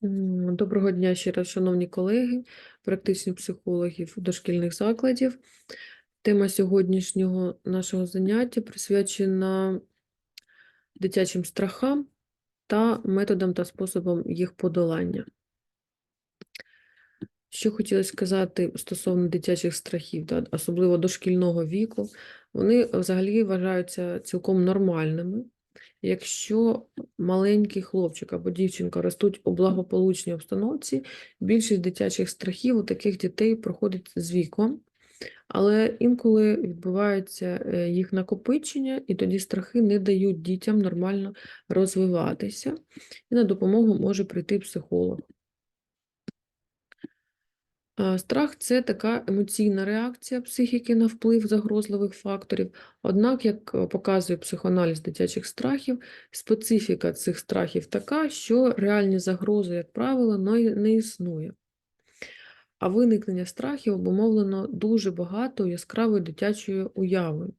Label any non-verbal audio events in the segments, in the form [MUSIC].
Доброго дня ще раз, шановні колеги, практичні психологів дошкільних закладів. Тема сьогоднішнього нашого заняття присвячена дитячим страхам та методам та способам їх подолання. Що хотілося сказати стосовно дитячих страхів, особливо дошкільного віку, вони взагалі вважаються цілком нормальними. Якщо маленький хлопчик або дівчинка ростуть у благополучній обстановці, більшість дитячих страхів у таких дітей проходить з віком, але інколи відбувається е, їх накопичення, і тоді страхи не дають дітям нормально розвиватися, і на допомогу може прийти психолог. Е, Страх це така емоційна реакція психіки на вплив загрозливих факторів. Однак, як е, показує психоаналіз дитячих страхів, специфіка цих страхів така, що реальні загрози, як правило, не не існує. А виникнення страхів обумовлено дуже багато яскравою дитячою уявою.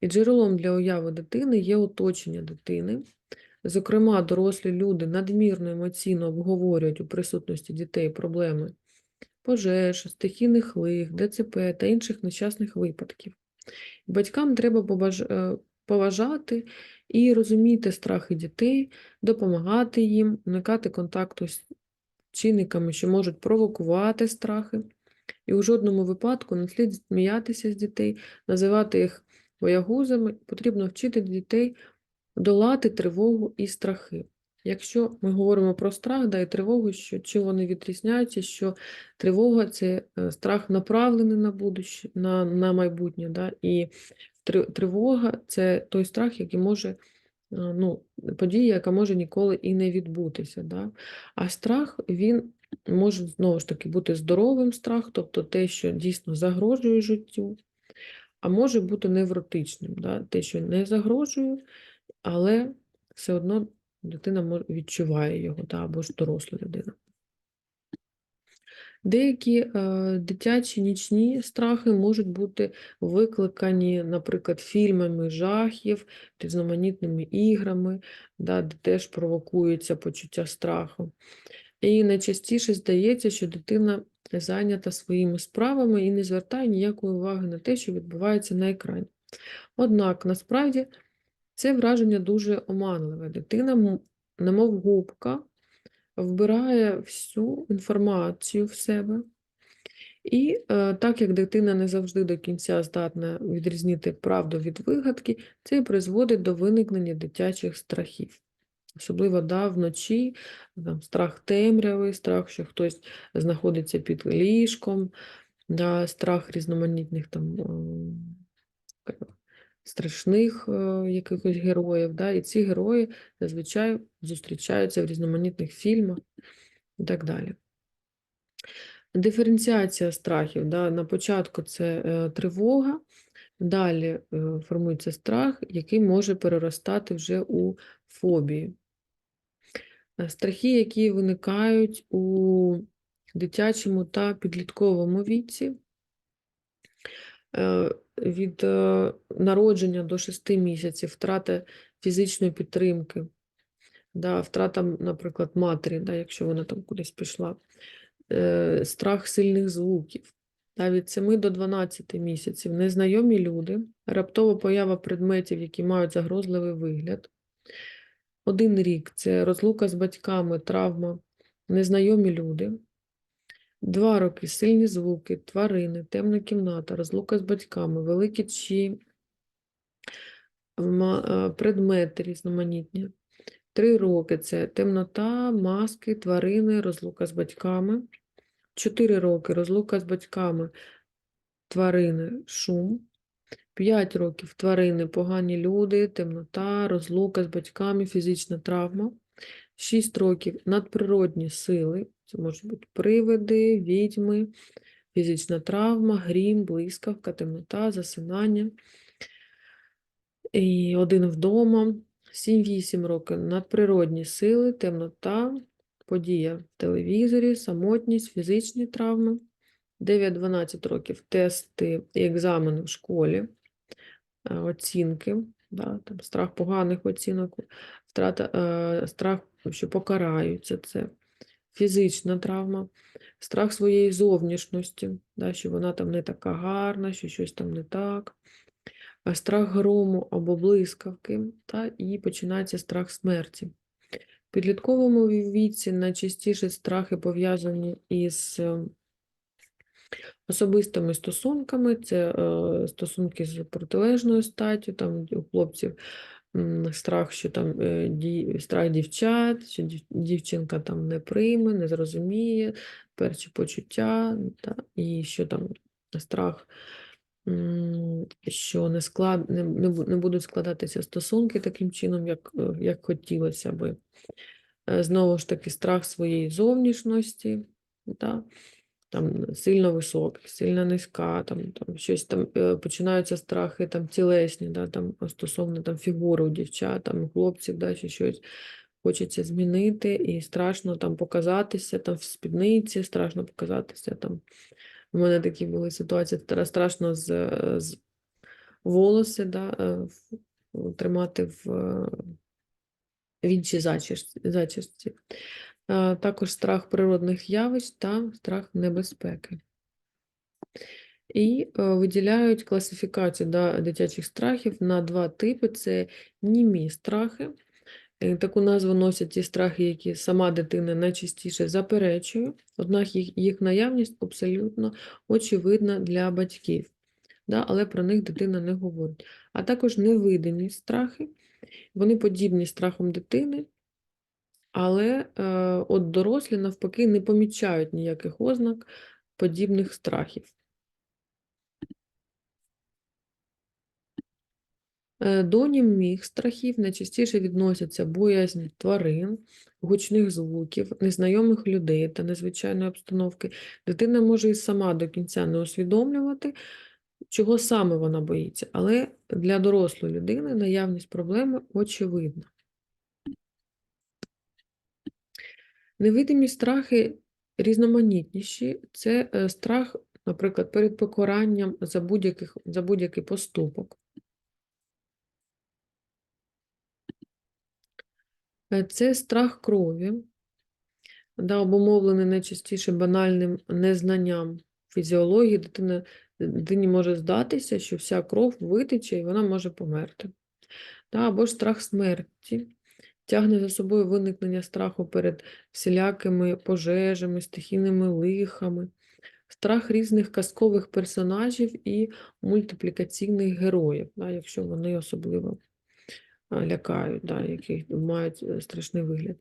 І джерелом для уяви дитини є оточення дитини. Зокрема, дорослі люди надмірно емоційно обговорюють у присутності дітей проблеми пожеж, стихійних лих, ДЦП та інших нещасних випадків. Батькам треба е, поважати і розуміти страхи дітей, допомагати їм, уникати контакту з чинниками, що можуть провокувати страхи. І у жодному випадку не слід сміятися з дітей, називати їх боягузами. Потрібно вчити дітей долати тривогу і страхи. Якщо ми говоримо про страх да, і тривогу, що чим вони відрізняються, що тривога це е, страх направлений на будуще, на, на майбутнє, да, і тривога це той страх, який може, е, ну, подія, яка може ніколи і не відбутися. Да. А страх він може знову ж таки бути здоровим страх, тобто те, що дійсно загрожує життю, а може бути невротичним, да, те, що не загрожує, але все одно дитина відчуває його, да, або ж доросла людина. Деякі е, дитячі нічні страхи можуть бути викликані, наприклад, фільмами жахів, різноманітними іграми, да, де теж провокується почуття страху. І найчастіше здається, що дитина зайнята своїми справами і не звертає ніякої уваги на те, що відбувається на екрані. Однак, насправді, це враження дуже оманливе. Дитина, немов губка, вбирає всю інформацію в себе. І е, так як дитина не завжди до кінця здатна відрізнити правду від вигадки, це призводить до виникнення дитячих страхів. Особливо да, вночі, там, страх темряви, страх, що хтось знаходиться під ліжком, да, страх різноманітних там, страшних е, якихось героїв. Да, і ці герої зазвичай зустрічаються в різноманітних фільмах і так далі. Диференціація страхів. Да, на початку це е, тривога, далі е, формується страх, який може переростати вже у фобію. Е, Страхи, які виникають у дитячому та підлітковому віці, від е, народження до 6 місяців, втрата фізичної підтримки, да, втрата, наприклад, матері, да, якщо вона там кудись пішла, е, страх сильних звуків. Та від 7 до 12 місяців незнайомі люди, раптова поява предметів, які мають загрозливий вигляд. Один рік це розлука з батьками, травма, незнайомі люди. Два роки сильні звуки, тварини, темна кімната, розлука з батьками, великі чи е, предмети різноманітні. Три роки це темнота, маски, тварини, розлука з батьками. Чотири роки розлука з батьками, тварини, шум. П'ять років тварини, погані люди, темнота, розлука з батьками, фізична травма. Шість років надприродні сили, це можуть бути привиди, відьми, фізична травма, грім, блискавка, темнота, засинання. І один вдома. 7-8 років надприродні сили, темнота, подія в телевізорі, самотність, фізичні травми. 9-12 років тести і екзамени в школі, е, оцінки, да, там, страх поганих оцінок, втрата, е, страх, що покараються це. Фізична травма, страх своєї зовнішності, да, що вона там не така гарна, що щось там не так, страх грому або блискавки, та, і починається страх смерті. В підлітковому віці найчастіше страхи пов'язані із е, особистими стосунками, це е, стосунки з протилежною статтю, там у хлопців страх, що там е, страх дівчат, що дівчинка там не прийме, не зрозуміє, перші почуття, та, і що там страх, що не, склад, не, не будуть складатися стосунки таким чином, як, е, як хотілося би. Е, Знову ж таки, страх своєї зовнішності, та, там сильно високих, сильно низька, там, там щось там е, починаються страхи там тілесні, да, там стосовно там фігури у дівчат, там хлопців, да, що щось хочеться змінити, і страшно там показатися там в спідниці, страшно показатися там. У мене такі були ситуації, стра- страшно з, е, з волоси, да, е, тримати в, е, іншій зачіс- зачісці. Е, Також страх природних явищ та страх небезпеки. І е, виділяють класифікацію дитячих страхів на два типи: це німі страхи. Е, Таку назву носять ті страхи, які сама дитина найчастіше заперечує, однак їх, їх наявність абсолютно очевидна для батьків, да, але про них дитина не говорить. А також невидимі страхи, вони подібні страхам дитини, але е, от дорослі навпаки не помічають ніяких ознак подібних страхів. Е, До страхів найчастіше відносяться боязнь тварин, гучних звуків, незнайомих людей та незвичайної обстановки. Дитина може і сама до кінця не усвідомлювати, чого саме вона боїться, але для дорослої людини наявність проблеми очевидна. Невидимі страхи різноманітніші. Це е, страх, наприклад, перед покаранням за будь-яких, за будь-який поступок. Е, Це страх крові, да, обумовлений найчастіше банальним незнанням фізіології. Дитина, дитині може здатися, що вся кров витече і вона може померти. Да, або ж страх смерті тягне за собою виникнення страху перед всілякими пожежами, стихійними лихами, страх різних казкових персонажів і мультиплікаційних героїв, да, якщо вони особливо лякають, да, яких мають е, страшний вигляд.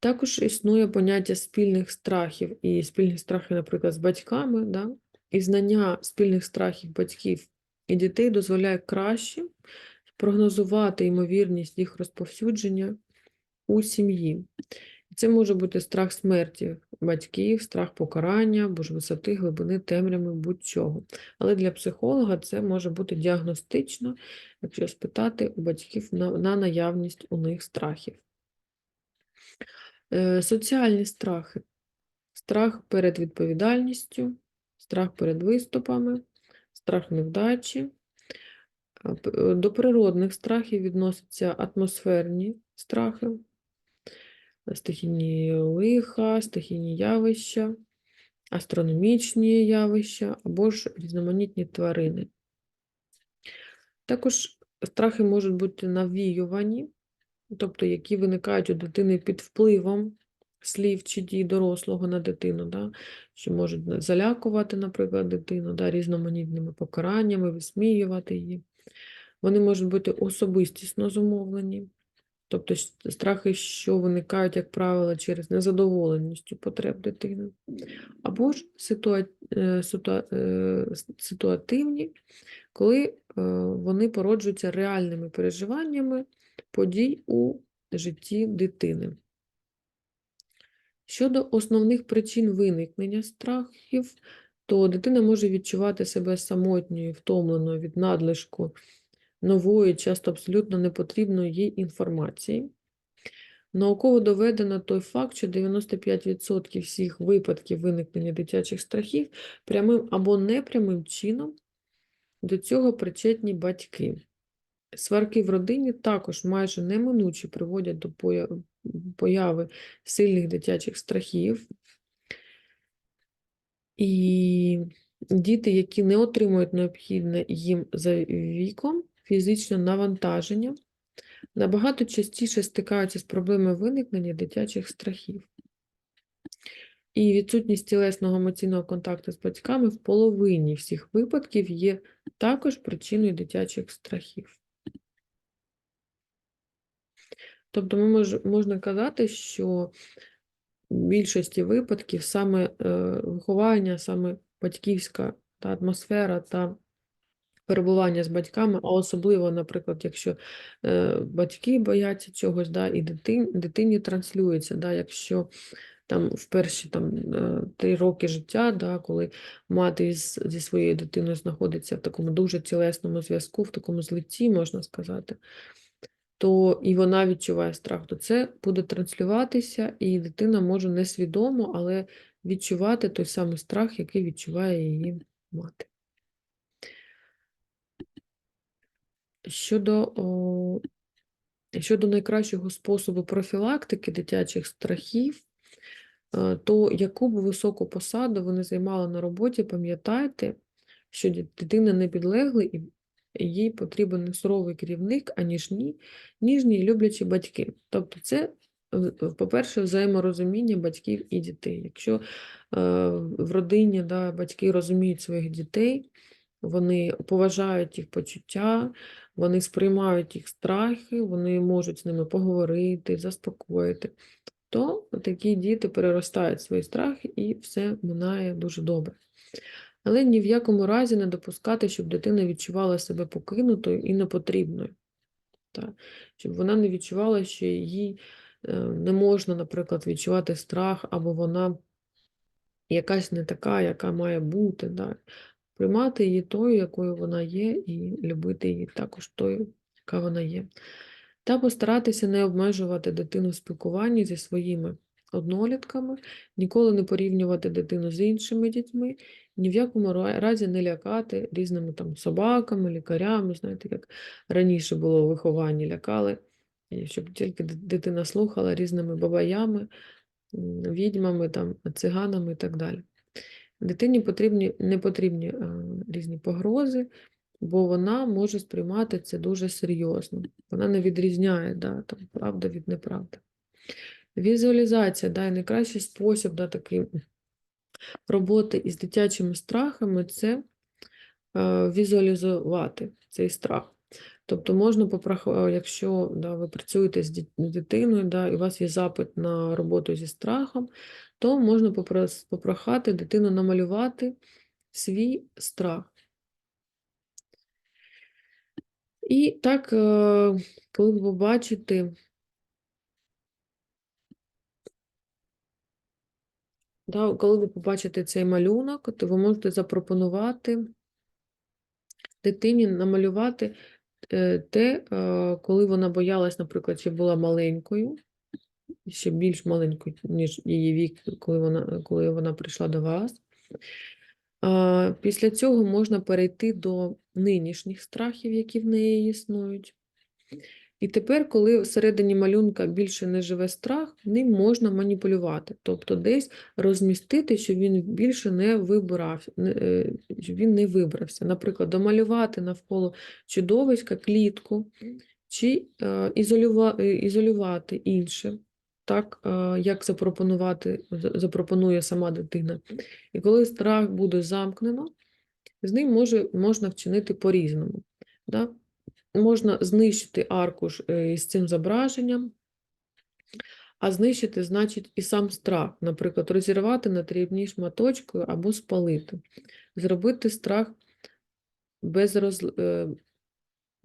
Також існує поняття спільних страхів і спільні страхи, наприклад, з батьками. Да? І знання спільних страхів батьків і дітей дозволяє краще прогнозувати ймовірність їх розповсюдження у сім'ї. Це може бути страх смерті батьків, страх покарання, або ж висоти, глибини, темряви, будь-чого. Але для психолога це може бути діагностично, якщо спитати у батьків на, на наявність у них страхів. Е, Соціальні страхи. Страх перед відповідальністю, страх перед виступами, страх невдачі. Е, До природних страхів відносяться атмосферні страхи, стихійні лиха, стихійні явища, астрономічні явища або ж різноманітні тварини. Також страхи можуть бути навіювані, тобто які виникають у дитини під впливом слів чи дій дорослого на дитину, да, що можуть залякувати, наприклад, дитину да, різноманітними покараннями, висміювати її. Вони можуть бути особистісно зумовлені, тобто страхи, що виникають, як правило, через незадоволеністю потреб дитини, або ж ситуа... е, ситуа... е, ситуативні, коли е, вони породжуються реальними переживаннями подій у житті дитини. Щодо основних причин виникнення страхів, то дитина може відчувати себе самотньою, втомленою від надлишку нової, часто абсолютно непотрібної їй інформації. Науково доведено той факт, що 95% всіх випадків виникнення дитячих страхів прямим або непрямим чином до цього причетні батьки. Сварки в родині також майже неминуче приводять до появи сильних дитячих страхів. І діти, які не отримують необхідне їм за віком, фізичне навантаження, набагато частіше стикаються з проблемою виникнення дитячих страхів. І відсутність тілесного емоційного контакту з батьками в половині всіх випадків є також причиною дитячих страхів. Тобто ми мож, можна казати, що більшості випадків саме е, виховання, саме батьківська та атмосфера та перебування з батьками, а особливо, наприклад, якщо е, батьки бояться чогось, да, і дитин, дитині транслюється, да, якщо там в перші там, е, три роки життя, да, коли мати з, зі своєю дитиною знаходиться в такому дуже тілесному зв'язку, в такому злитті, можна сказати, то і вона відчуває страх, то це буде транслюватися, і дитина може несвідомо, але відчувати той самий страх, який відчуває її мати. Щодо, о, щодо найкращого способу профілактики дитячих страхів, е, то яку б високу посаду ви не займали на роботі, пам'ятайте, що дитина не підлеглий і їй потрібен суровий керівник, а ніжні, ніжні і люблячі батьки. Тобто це, в- по-перше, взаєморозуміння батьків і дітей. Якщо е, в родині да, батьки розуміють своїх дітей, вони поважають їх почуття, вони сприймають їх страхи, вони можуть з ними поговорити, заспокоїти, то такі діти переростають свої страхи і все минає дуже добре. Але ні в якому разі не допускати, щоб дитина відчувала себе покинутою і непотрібною. Так? Щоб вона не відчувала, що їй е, не можна, наприклад, відчувати страх, або вона якась не така, яка має бути. Да? Приймати її тою, якою вона є, і любити її також тою, яка вона є. Та постаратися не обмежувати дитину в спілкуванні зі своїми однолітками, ніколи не порівнювати дитину з іншими дітьми, ні в якому разі не лякати різними там собаками, лікарями, знаєте, як раніше було в вихованні, лякали, щоб тільки дитина слухала різними бабаями, відьмами, там, циганами і так далі. Дитині потрібні, не потрібні е, різні погрози, бо вона може сприймати це дуже серйозно. Вона не відрізняє да, там, правда від неправди. Візуалізація, да, і найкращий спосіб да, такий роботи із дитячими страхами це е, візуалізувати цей страх. Тобто можна попрох- е, якщо да, ви працюєте з дитиною, да, і у вас є запит на роботу зі страхом, то можна попрохати дитину намалювати свій страх. І так, е, коли ви побачите, да, коли ви побачите цей малюнок, то ви можете запропонувати дитині намалювати е, те, е, коли вона боялась, наприклад, чи була маленькою, ще більш маленькою, ніж її вік, коли вона, коли вона прийшла до вас. Після цього можна перейти до нинішніх страхів, які в неї існують. І тепер, коли всередині малюнка більше не живе страх, ним можна маніпулювати, тобто десь розмістити, щоб він більше не вибирав, е, щоб він не вибрався. Наприклад, домалювати навколо чудовиська клітку, чи е, е, ізолювати інше, так, як запропонувати, запропонує сама дитина. І коли страх буде замкнено, з ним може, можна вчинити по-різному. Да? Можна знищити аркуш е, із цим зображенням, а знищити, значить, і сам страх, наприклад, розірвати на дрібні шматочки або спалити, зробити страх безроз... е,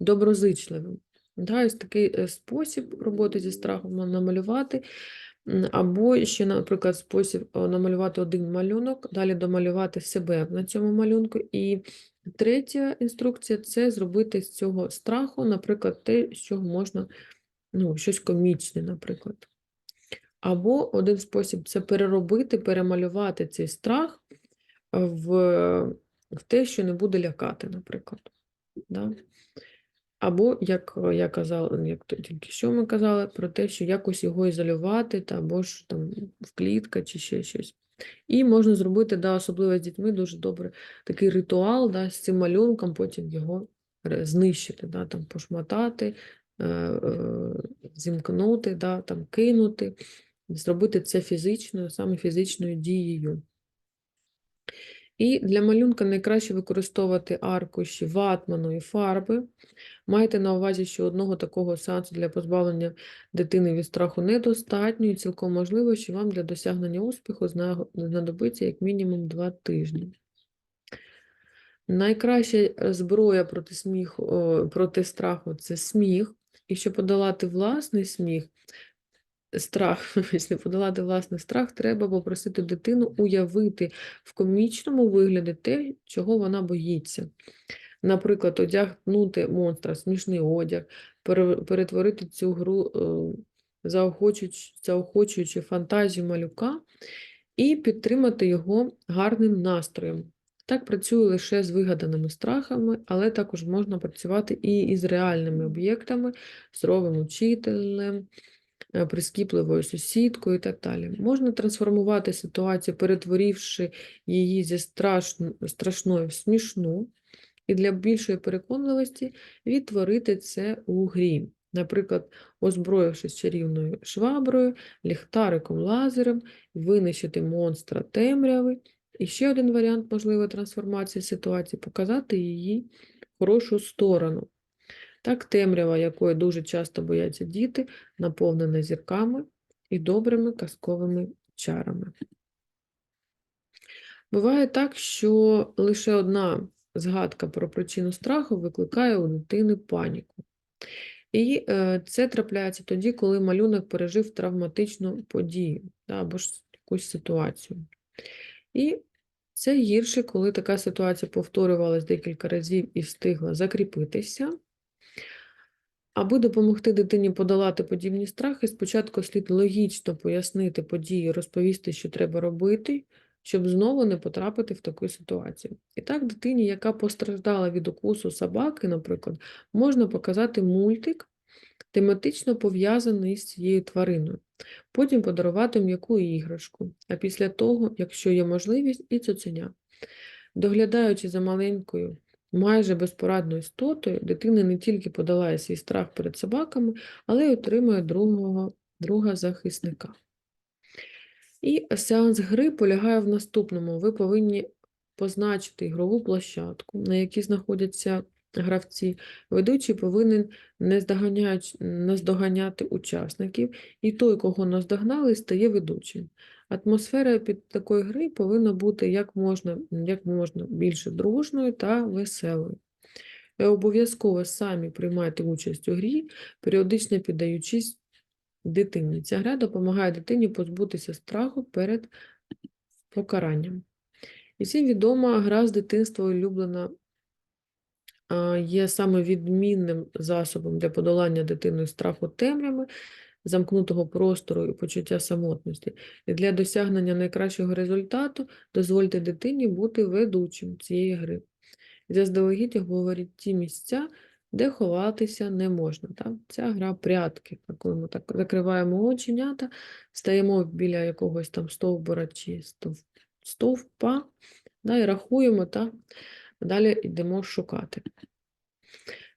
доброзичливим. Да, ось такий е, спосіб роботи зі страхом намалювати, або ще, наприклад, спосіб намалювати один малюнок, далі домалювати себе на цьому малюнку. І третя інструкція це зробити з цього страху, наприклад, те, з чого можна, ну, щось комічне, наприклад. Або один спосіб це переробити, перемалювати цей страх в, в те, що не буде лякати, наприклад. Да? Або, як е, я казала, як тільки що ми казали, про те, що якось його ізолювати, та або ж там в клітка чи ще щось. І можна зробити, да, особливо з дітьми, дуже добре такий ритуал да, з цим малюнком, потім його знищити, да, там, пошматати, е, е, зімкнути, да, там, кинути, зробити це фізичною, саме фізичною дією. І для малюнка найкраще використовувати аркуші ватманої фарби. Майте на увазі, що одного такого сеансу для позбавлення дитини від страху недостатньо, і цілком можливо, що вам для досягнення успіху знадобиться як мінімум 2 тижні. Найкраща е, зброя проти сміху, проти страху це сміх. І щоб подолати власний сміх, страх, [LAUGHS] якщо подолати власний страх, треба попросити дитину уявити в комічному вигляді те, чого вона боїться. Наприклад, одягнути монстра, смішний одяг, перетворити цю гру, е, заохочуючи, заохочуючи фантазію малюка і підтримати його гарним настроєм. Так працює лише з вигаданими страхами, але також можна працювати і із реальними об'єктами, суровим учителем, прискіпливою сусідкою і так далі. Можна трансформувати ситуацію, перетворивши її зі страшн- страшної в смішну, і для більшої переконливості відтворити це у грі. Наприклад, озброївшись чарівною шваброю, ліхтариком, лазером, винищити монстра темряви. І ще один варіант можливої трансформації ситуації показати її хорошу сторону. Так, темрява, якої дуже часто бояться діти, наповнена зірками і добрими казковими чарами. Буває так, що лише одна згадка про причину страху викликає у дитини паніку. І е, це трапляється тоді, коли малюнок пережив травматичну подію або ж якусь ситуацію. І це гірше, коли така ситуація повторювалась декілька разів і встигла закріпитися. Аби допомогти дитині подолати подібні страхи, спочатку слід логічно пояснити події, розповісти, що треба робити, щоб знову не потрапити в таку ситуацію. І так, дитині, яка постраждала від укусу собаки, наприклад, можна показати мультик, тематично пов'язаний з цією твариною. Потім подарувати м'яку іграшку, а після того, якщо є можливість, і цуценя. Доглядаючи за маленькою, майже безпорадною істотою, дитина не тільки подолає свій страх перед собаками, але й отримує другого, друга захисника. І сеанс гри полягає в наступному. Ви повинні позначити ігрову площадку, на якій знаходяться гравці. Ведучий повинен наздоганяти учасників, і той, кого наздогнали, стає ведучим. Атмосфера під такої гри повинна бути як можна, як можна більше дружною та веселою. І обов'язково самі приймайте участь у грі, періодично піддаючись дитині. Ця гра допомагає дитині позбутися страху перед покаранням. І всім відома гра з дитинства улюблена є саме відмінним засобом для подолання дитиною страху темряви, замкнутого простору і почуття самотності. І для досягнення найкращого результату дозвольте дитині бути ведучим цієї гри. Заздалегідь говоріть ті місця, де ховатися не можна. Так? Ця гра прятки, коли ми так закриваємо оченята, стаємо біля якогось там стовбура чи стовпа, да, і рахуємо, та далі йдемо шукати.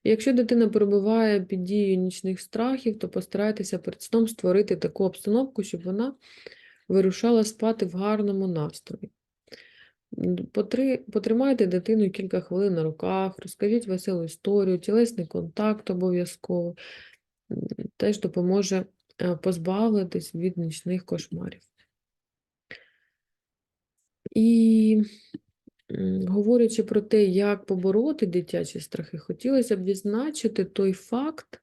Якщо дитина перебуває під дією нічних страхів, то постарайтеся перед сном створити таку обстановку, щоб вона вирушала спати в гарному настрої. Потримайте дитину кілька хвилин на руках, розкажіть веселу історію, тілесний контакт обов'язково теж допоможе е, позбавитись від нічних кошмарів. І говорячи про те, як побороти дитячі страхи, хотілося б відзначити той факт,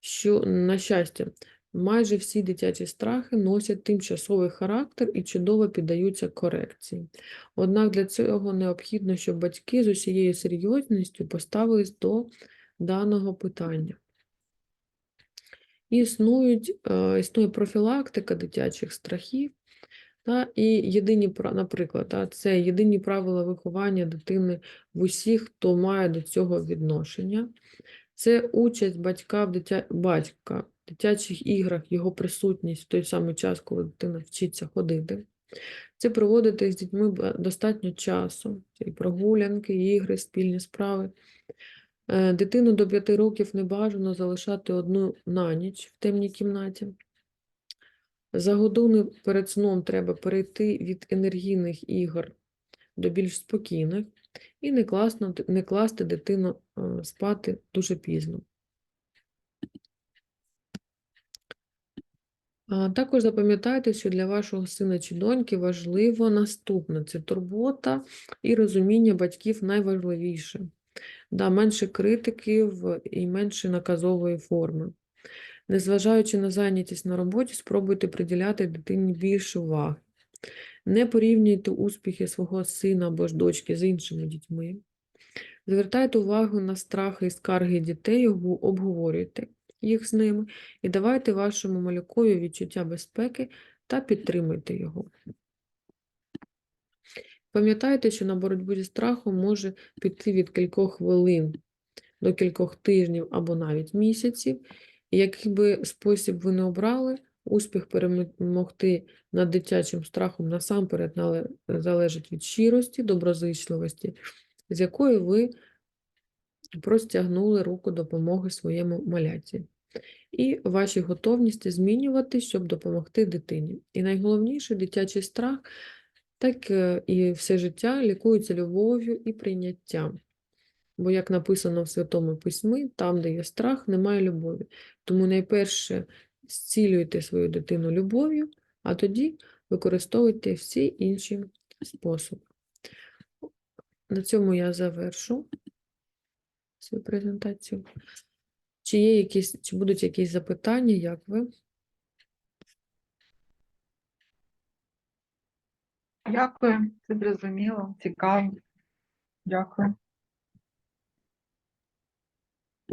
що, на щастя, майже всі дитячі страхи носять тимчасовий характер і чудово піддаються корекції. Однак для цього необхідно, щоб батьки з усією серйозністю поставились до даного питання. Існують, е, існує профілактика дитячих страхів, та, і єдині, наприклад, та, це єдині правила виховання дитини в усіх, хто має до цього відношення. Це участь батька в дитя... батька в дитячих іграх, його присутність в той самий час, коли дитина вчиться ходити. Це проводити з дітьми достатньо часу. Це і прогулянки, і ігри, спільні справи. Е, Дитину до 5 років не бажано залишати одну на ніч в темній кімнаті. За годину перед сном треба перейти від енергійних ігор до більш спокійних і не, класно, не класти дитину е, спати дуже пізно. Також запам'ятайте, що для вашого сина чи доньки важливо наступне: це турбота і розуміння батьків найважливіше. Да, менше критиків і менше наказової форми. Незважаючи на зайнятість на роботі, спробуйте приділяти дитині більше уваги. Не порівнюйте успіхи свого сина або ж дочки з іншими дітьми. Звертайте увагу на страхи і скарги дітей, обговорюйте їх з ними і давайте вашому малюкові відчуття безпеки та підтримуйте його. Пам'ятайте, що на боротьбу зі страхом може піти від кількох хвилин до кількох тижнів або навіть місяців. Який би спосіб ви не обрали, успіх перемогти над дитячим страхом насамперед залежить від щирості, доброзичливості, з якої ви простягнули руку допомоги своєму маляці. І вашій готовності змінювати, щоб допомогти дитині. І найголовніше дитячий страх, так е, і все життя лікується любов'ю і прийняттям. Бо, як написано в Святому Письмі, там, де є страх, немає любові. Тому найперше зцілюйте свою дитину любов'ю, а тоді використовуйте всі інші способи. На цьому я завершу свою презентацію. Чи є якісь, чи будуть якісь запитання, як ви? Дякую, це зрозуміло, цікаво. Дякую.